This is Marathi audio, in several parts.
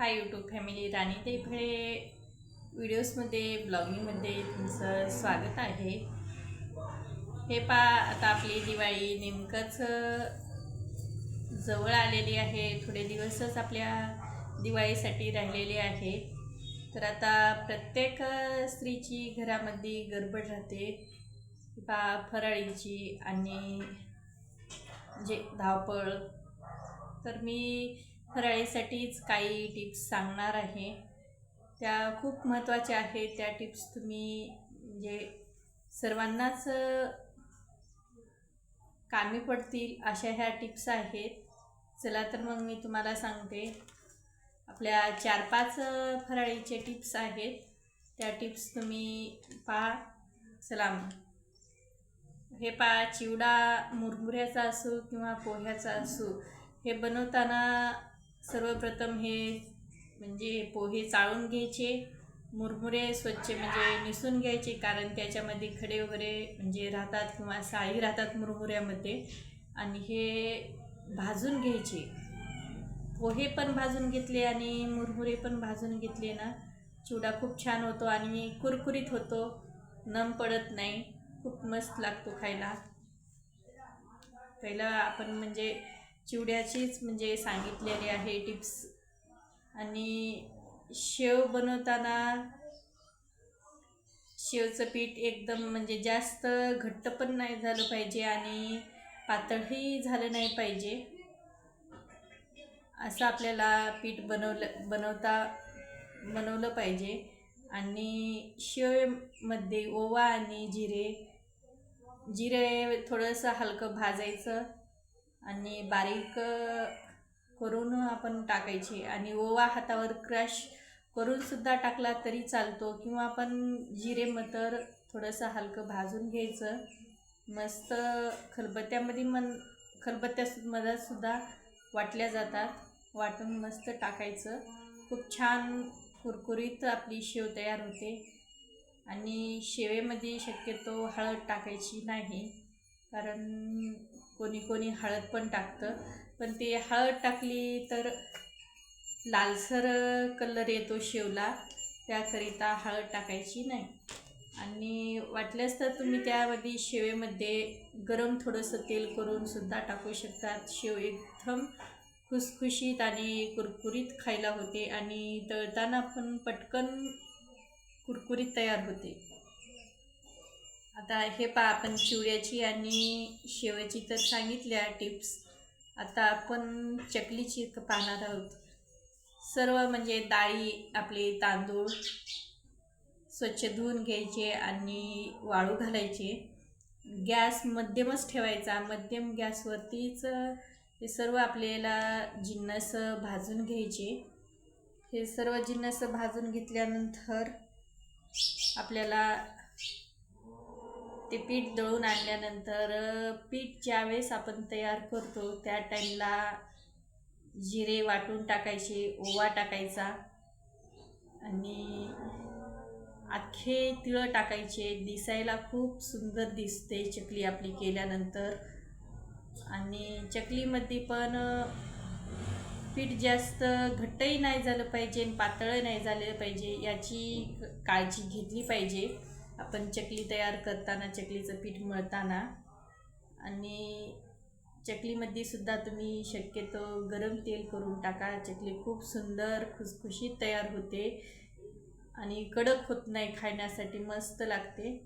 हाय यूट्यूब फॅमिली राणी. तेफळे व्हिडिओजमध्ये ब्लॉगिंगमध्ये तुमचं स्वागत आहे. हे पा आता आपली दिवाळी नेमकंच जवळ आलेली आहे. थोडे दिवसच आपल्या दिवाळीसाठी राहिलेले आहे. तर आता प्रत्येक स्त्रीची घरामध्ये गडबड राहते. पा फराळीची आणि जे धावपळ. तर मी फराळीसाठीच काही टिप्स सांगणार आहे. त्या खूप महत्त्वाच्या आहेत. त्या टिप्स तुम्ही म्हणजे सर्वांनाच कामी पडतील अशा ह्या टिप्स आहेत. चला तर मग मी तुम्हाला सांगते. आपल्या चार पाच फराळीचे टिप्स आहेत. त्या टिप्स तुम्ही पहा. चला मग. हे पहा चिवडा मुरमुऱ्याचा असो किंवा पोह्याचा असो हे बनवताना सर्वप्रथम हे म्हणजे पोहे चाळून घ्यायचे मुरमुरे स्वच्छ म्हणजे निसून घ्यायचे कारण त्याच्यामध्ये खडे वगैरे म्हणजे राहतात किंवा साळी राहतात मुरमुऱ्यामध्ये. आणि हे भाजून घ्यायचे. पोहे पण भाजून घेतले आणि मुरमुरे पण भाजून घेतले ना. चिवडा खूप छान होतो आणि कुरकुरीत होतो. नम पडत नाही. खूप मस्त लागतो खायला. पहिलं आपण म्हणजे चिवड्याचीच म्हणजे सांगितलेली आहे टिप्स. आणि शेव बनवताना शेवचं पीठ एकदम म्हणजे जास्त घट्ट पण नाही झालं पाहिजे आणि पातळही झालं नाही पाहिजे. असं आपल्याला पीठ बनवलं बनवता बनवलं पाहिजे. आणि शेवमध्ये ओवा आणि जिरे जिरे थोडंसं हलकं भाजायचं. आणि बारीक करून आपण टाकायचे. आणि ओवा हातावर क्रश करून सुद्धा टाकला तरी चालतो. किंवा आपण जिरे मतर थोडंसं हलकं भाजून घ्यायचं. मस्त खलबत्त्यामध्ये मन खलबत्त्यामध्ये सुद्धा वाटल्या जातात. वाटून मस्त टाकायचं. खूप छान कुरकुरीत आपली शेव तयार होते. आणि शेवेमध्ये शक्यतो हळद टाकायची नाही. कारण कोणी कोणी हळद पण टाकतं. पण ते हळद टाकली तर लालसर कलर येतो शेवला. त्याकरिता हळद टाकायची नाही. आणि वाटल्यास तर तुम्ही त्यामध्ये शेवेमध्ये गरम थोडंसं तेल करून सुद्धा टाकू शकतात. शेव एकदम खुसखुशीत आणि कुरकुरीत खायला होते आणि तळताना पण पटकन कुरकुरीत तयार होते. आता हे पा आपण चिवड्याची आणि शेवयाची तर सांगितल्या टिप्स. आता आपण चकलीची पाहणार आहोत. सर्व म्हणजे डाळी आपले तांदूळ स्वच्छ धुवून घ्यायचे आणि वाळू घालायचे. गॅस मध्यमच ठेवायचा. मध्यम गॅसवरतीच हे सर्व आपल्याला जिन्नस भाजून घ्यायचे. हे सर्व जिन्नस भाजून घेतल्यानंतर आपल्याला ते पीठ दळून आणल्यानंतर पीठ ज्यावेळेस आपण तयार करतो त्या टाईमला जिरे वाटून टाकायचे ओवा टाकायचा आणि अख्खे तिळं टाकायचे. दिसायला खूप सुंदर दिसते चकली आपली केल्यानंतर. आणि चकलीमध्ये पण पीठ जास्त घट्टही नाही झालं पाहिजे आणि पातळही नाही झालं पाहिजे याची काळजी घेतली पाहिजे. आपण चकली तयार करताना चकलीचं पीठ मळताना आणि चकलीमध्ये सुद्धा तुम्ही शक्यतो गरम तेल करून टाका. चकली खूप सुंदर खुसखुशीत तयार होते आणि कडक होत नाही खाण्यासाठी मस्त लागते.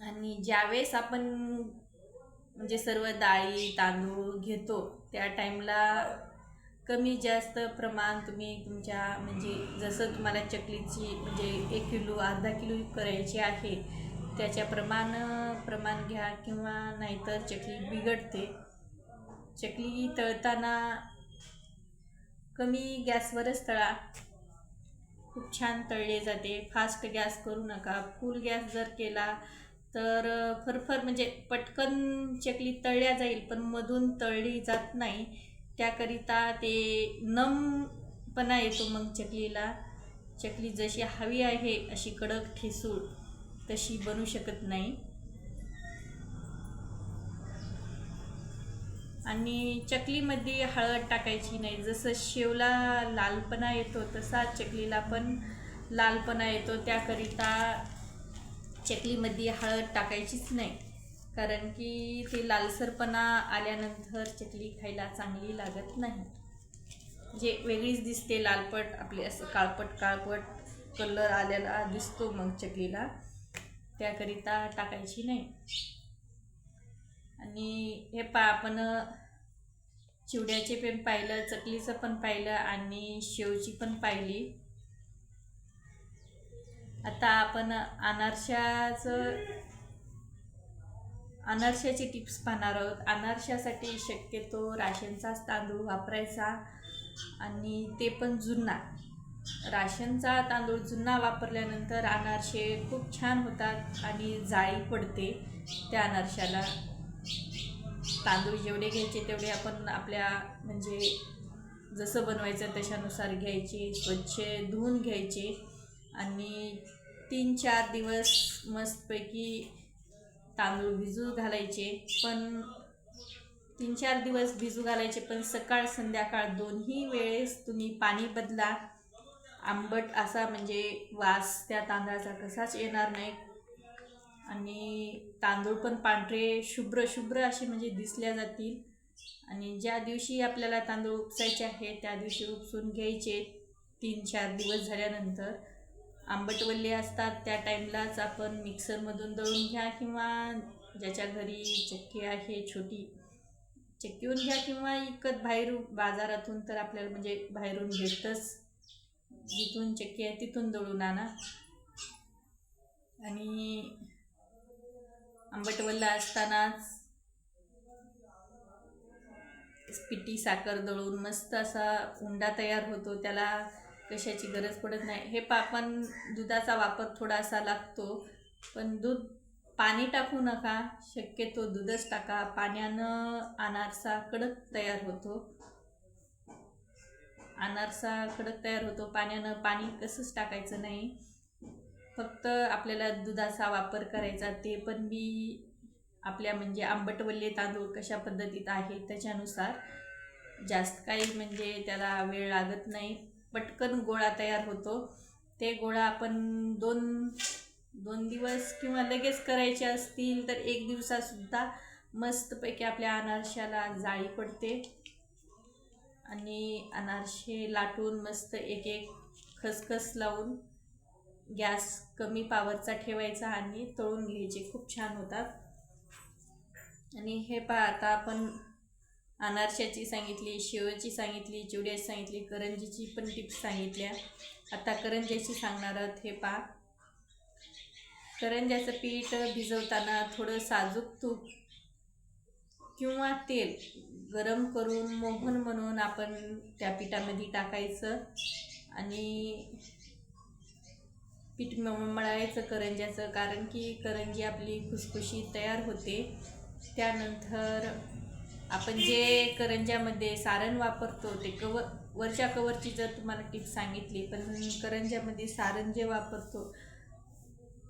आणि ज्यावेळेस आपण म्हणजे सर्व डाळी तांदूळ घेतो त्या टाईमला कमी जास्त प्रमाण तुम्ही तुमच्या म्हणजे जसं तुम्हाला चकलीची म्हणजे एक किलो अर्धा किलो करायची आहे त्याच्या प्रमाण प्रमाण घ्या किंवा नाहीतर चकली बिघडते. चकली तळताना कमी गॅसवरच तळा. खूप छान तळले जाते. फास्ट गॅस करू नका. फुल गॅस जर केला तर फरफर म्हणजे पटकन चकली तळल्या जाईल पण मधून तळली जात नाही. त्याकरिता ते नमपणा येतो मग चकलीला. चकली जशी हवी आहे अशी कडक ठेसूळ तशी बनू शकत नाही. आणि चकलीमध्ये हळद टाकायची नाही. जसं शेवला लालपणा येतो तसा चकलीला पण लालपणा येतो. त्याकरिता चकलीमध्ये हळद टाकायचीच नाही. कारण की ते लालसरपणा आल्यानंतर चकली खायला चांगली लागत नाही. जे वेगळीच दिसते लालपट आपले असं काळपट काळपट कलर आलेला दिसतो मग चकलीला. त्याकरिता टाकायची नाही. आणि हे पा आपण चिवड्याचे पण पाहिलं चकलीचं पण पाहिलं आणि शेवची पण पाहिली. आता आपण अनारशाचं अनारशाची टिप्स पाहणार आहोत. अनारशासाठी शक्यतो राशनचाच तांदूळ वापरायचा आणि ते पण जुना. राशनचा तांदूळ जुना वापरल्यानंतर अनारसे खूप छान होतात आणि जाळी पडते त्या अनारशाला. तांदूळ जेवढे घ्यायचे तेवढे आपण आपल्या म्हणजे जसं बनवायचं तशानुसार घ्यायचे स्वच्छ धुवून घ्यायचे आणि तीन चार दिवस मस्तपैकी तांदूळ भिजू घालायचे पण तीन चार दिवस भिजू घालायचे पण सकाळ संध्याकाळ दोन्ही वेळेस तुम्ही पाणी बदला. आंबट असा म्हणजे वास त्या तांदळाचा कसाच येणार नाही. आणि तांदूळ पण पांढरे शुभ्र शुभ्र असे म्हणजे दिसल्या जातील. आणि ज्या दिवशी आपल्याला तांदूळ उपसायचे आहे त्या दिवशी उपसून घ्यायचे. तीन चार दिवस झाल्यानंतर आंबटवल्ले असतात त्या टाईमलाच आपण मिक्सरमधून दळून घ्या किंवा ज्याच्या घरी चक्की आहे छोटी चक्कीहून घ्या किंवा इकत बाहेर बाजारातून तर आपल्याला म्हणजे बाहेरून भेटतंच. जिथून चक्की आहे तिथून दळून आणा. आणि आंबटवल्ला असतानाच पिठी साखर दळून मस्त असा उंडा तयार होतो. त्याला कशाची गरज पडत नाही. हे आपण दुधाचा वापर थोडासा लागतो पण दूध पाणी टाकू नका. शक्यतो दूधच टाका. पाण्यानं अनारसा कडक तयार होतो. अनारसा कडक तयार होतो. पाण्यानं पाणी कसंच टाकायचं नाही. फक्त आपल्याला दुधाचा वापर करायचा. ते पण मी आपल्या म्हणजे आंबटवल्ले तांदूळ कशा पद्धतीत आहे त्याच्यानुसार. जास्त काही म्हणजे त्याला वेळ लागत नाही. पटकन गोळा तयार होतो. ते गोळा आपण दोन दोन दिवस किंवा लगेच करायचे असतील तर एक दिवसासुद्धा मस्तपैकी आपल्या अनारशाला जाळी पडते. आणि अनारसे लाटून मस्त एक एक खसखस लावून गॅस कमी पावरचा ठेवायचा आणि तळून घ्यायचे. खूप छान होतात. आणि हे पहा आता आपण अनारशाची सांगितली शेवची सांगितली चिवड्याची सांगितली करंजीची पण टिप्स सांगितल्या. आता करंज्याची सांगणार आहोत हे पा करंज्याचं पीठ भिजवताना थोडं साजूक तूप किंवा तेल गरम करून मोहन म्हणून आपण त्या पिठामध्ये टाकायचं आणि पीठ मळायचं करंज्याचं कारण की करंजी आपली खुसखुशी तयार होते. त्यानंतर आपण जे करंज्यामध्ये सारण वापरतो ते कव वरच्या कवरची जर तुम्हाला टिप सांगितली पण करंज्यामध्ये सारण जे वापरतो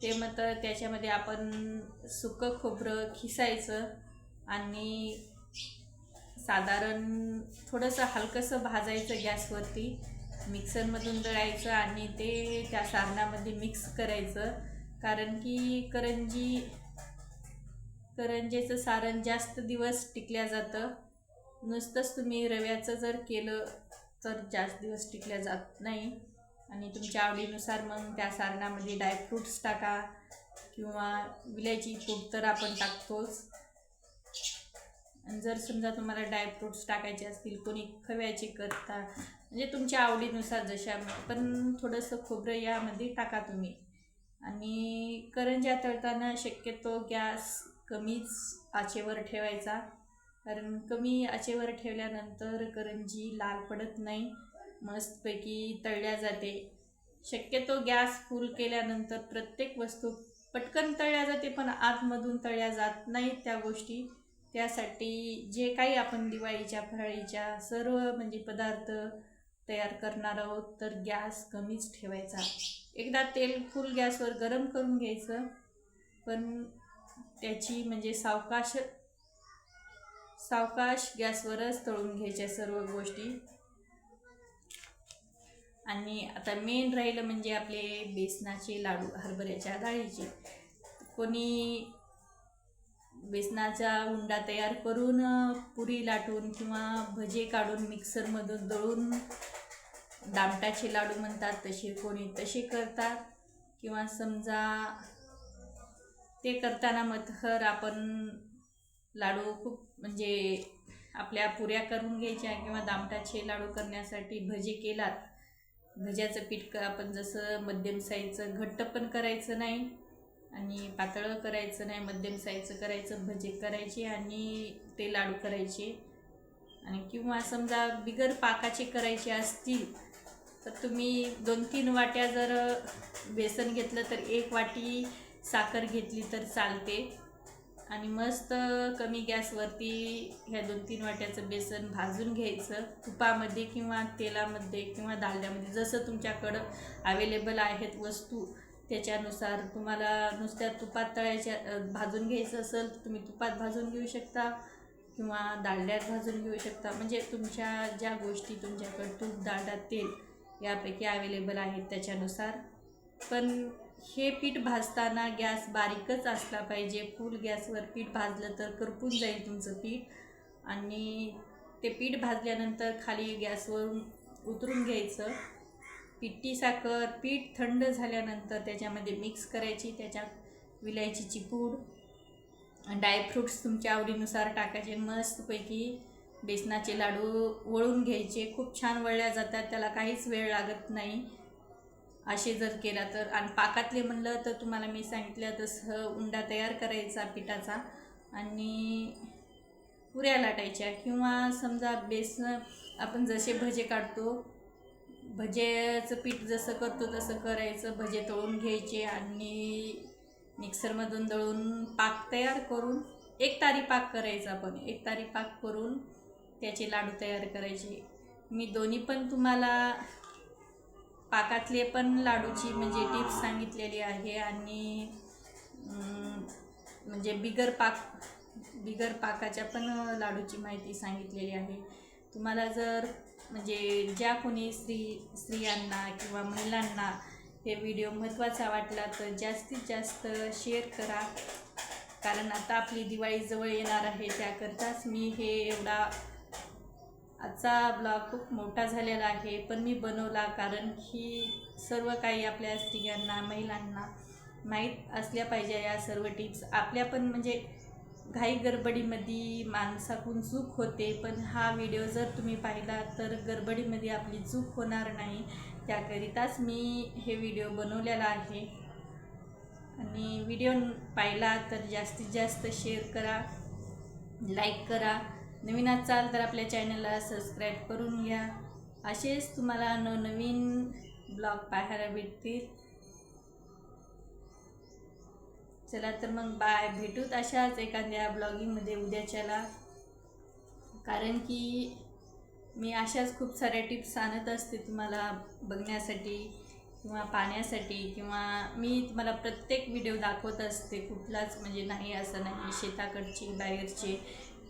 ते मात्र त्याच्यामध्ये आपण सुकं खोबरं खिसायचं आणि साधारण थोडंसं हलकंसं भाजायचं गॅसवरती मिक्सरमधून दळायचं आणि ते त्या सारणामध्ये मिक्स करायचं. कारण की करंजी करंजेचं सारण जास्त दिवस टिकल्या जातं. नुसतंच तुम्ही रव्याचं जर केलं तर जास्त दिवस टिकल्या जात नाही. आणि तुमच्या आवडीनुसार मग त्या सारणामध्ये ड्रायफ्रूट्स टाका किंवा विलायची पूड तर आपण टाकतोच. आणि जर समजा तुम्हाला ड्रायफ्रूट्स टाकायचे असतील कोणी खव्याचे करता म्हणजे तुमच्या आवडीनुसार जशा पण थोडंसं खोबरं यामध्ये टाका तुम्ही. आणि करंज्या तळताना शक्यतो गॅस कमीच आचेवर ठेवायचा. कारण कमी आचेवर ठेवल्यानंतर करंजी लाल पडत नाही मस्तपैकी तळल्या जाते. शक्यतो गॅस फुल केल्यानंतर प्रत्येक वस्तू पटकन तळल्या जाते पण आतमधून तळल्या जात नाहीत त्या गोष्टी. त्यासाठी जे काही आपण दिवाळीच्या फराळीच्या सर्व म्हणजे पदार्थ तयार करणार आहोत तर गॅस कमीच ठेवायचा. एकदा तेल फुल गॅसवर गरम करून घ्यायचं पण त्याची म्हणजे सावकाश सावकाश गॅसवरच तळून घ्यायच्या सर्व गोष्टी. आणि आता मेन राहिलं म्हणजे आपले बेसनाचे लाडू हरभऱ्याच्या डाळीचे. कोणी बेसनाचा उंडा तयार करून पुरी लाटून किंवा भजे काढून मिक्सरमधून दळून दामटाचे लाडू म्हणतात तसे कोणी तसे करतात. किंवा समजा ते करताना मथर आपण लाडू खूप म्हणजे आपल्या पुऱ्या करून घ्यायच्या किंवा दामटाचे लाडू करण्यासाठी भजे केलात. भज्याचं पीठ क- आपण जसं मध्यम साईजचं घट्ट पण करायचं नाही आणि पातळ करायचं नाही मध्यम साईजचं करायचं भजे करायचे आणि ते लाडू करायचे. आणि किंवा समजा बिगर पाकाचे करायचे असतील तर तुम्ही दोन तीन वाट्या जर बेसन घेतलं तर एक वाटी साखर घेतली तर चालते. आणि मस्त कमी गॅसवरती ह्या दोन तीन वाट्याचं बेसन भाजून घ्यायचं. तुपामध्ये किंवा तेलामध्ये किंवा डालड्यामध्ये जसं तुमच्याकडं अवेलेबल आहेत वस्तू त्याच्यानुसार तुम्हाला नुसत्या तुपात तळायच्या भाजून घ्यायचं असेल तर तुम्ही तुपात भाजून घेऊ शकता किंवा डालड्यात भाजून घेऊ शकता. म्हणजे तुमच्या ज्या गोष्टी तुमच्याकडं तूप डालडा तेल यापैकी अवेलेबल आहेत त्याच्यानुसार. पण हे पीठ भाजताना गॅस बारीकच असला पाहिजे. फुल गॅसवर पीठ भाजलं तर करपून जाईल तुमचं पीठ. आणि ते पीठ भाजल्यानंतर खाली गॅसवरून उतरून घ्यायचं. पिठी साखर पीठ थंड झाल्यानंतर त्याच्यामध्ये मिक्स करायची त्याच्यात विलायचीची पूड ड्रायफ्रूट्स तुमच्या आवडीनुसार टाकायचे. मस्तपैकी बेसनाचे लाडू वळून घ्यायचे. खूप छान वळल्या जातात. त्याला काहीच वेळ लागत नाही. असे जर केला तर आणि पाकातले म्हणलं तर तुम्हाला मी सांगितलं तसं उंडा तयार करायचा पिठाचा आणि पुऱ्या लाटायच्या. किंवा समजा बेसन आपण जसे भजे काढतो भजेचं पीठ जसं करतो तसं करायचं भजे तळून घ्यायचे आणि मिक्सरमधून दळून पाक तयार करून एक तारी पाक करायचा आपण. एक तारी पाक करून त्याचे लाडू तयार करायचे. मी दोन्ही पण तुम्हाला पाकातले पण लाडूची म्हणजे टिप्स सांगितलेली आहे आणि म्हणजे बिगर पाक बिगर पाकाच्या पण लाडूची माहिती सांगितलेली आहे. तुम्हाला जर म्हणजे ज्या कोणी स्त्री स्त्रियांना किंवा महिलांना हे व्हिडिओ महत्त्वाचा वाटला तर जास्तीत जास्त शेअर करा. कारण आता आपली दिवाळी जवळ येणार आहे त्याकरताच मी हे एवढा आजचा ब्लॉग खूप मोठा झालेला आहे पण मी बनवला कारण की सर्व काही आपल्या स्त्रियांना महिलांना माहीत असल्या पाहिजे या सर्व टिप्स आपल्या पण म्हणजे घाई गडबडीमध्ये माणसाकून चूक होते पण हा व्हिडिओ जर तुम्ही पाहिला तर गडबडीमध्ये आपली चूक होणार नाही. त्याकरिताच मी हे व्हिडिओ बनवलेला आहे. आणि व्हिडिओ पाहिला तर जास्तीत जास्त शेअर करा लाईक करा. नवीन असाल तर आपल्या चॅनलला सबस्क्राईब करून घ्या. असेच तुम्हाला नवनवीन ब्लॉग पाहायला भेटतील. चला तर मग बाय भेटूत अशाच एखाद्या ब्लॉगिंगमध्ये उद्याच्याला. कारण की मी अशाच खूप साऱ्या टिप्स आणत असते तुम्हाला बघण्यासाठी किंवा पाहण्यासाठी किंवा मी तुम्हाला प्रत्येक व्हिडिओ दाखवत असते कुठलाच म्हणजे नाही असं नाही. शेताकडचे बाहेरचे.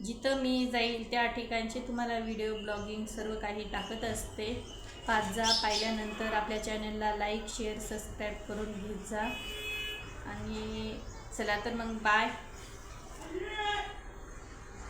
जिथं मी जाईल त्या ठिकाणचे तुम्हाला व्हिडिओ ब्लॉगिंग सर्व काही टाकत असते. पाच जा. पाहिल्यानंतर आपल्या चॅनलला लाईक शेअर सबस्क्राईब करून घेत जा. आणि चला तर मग बाय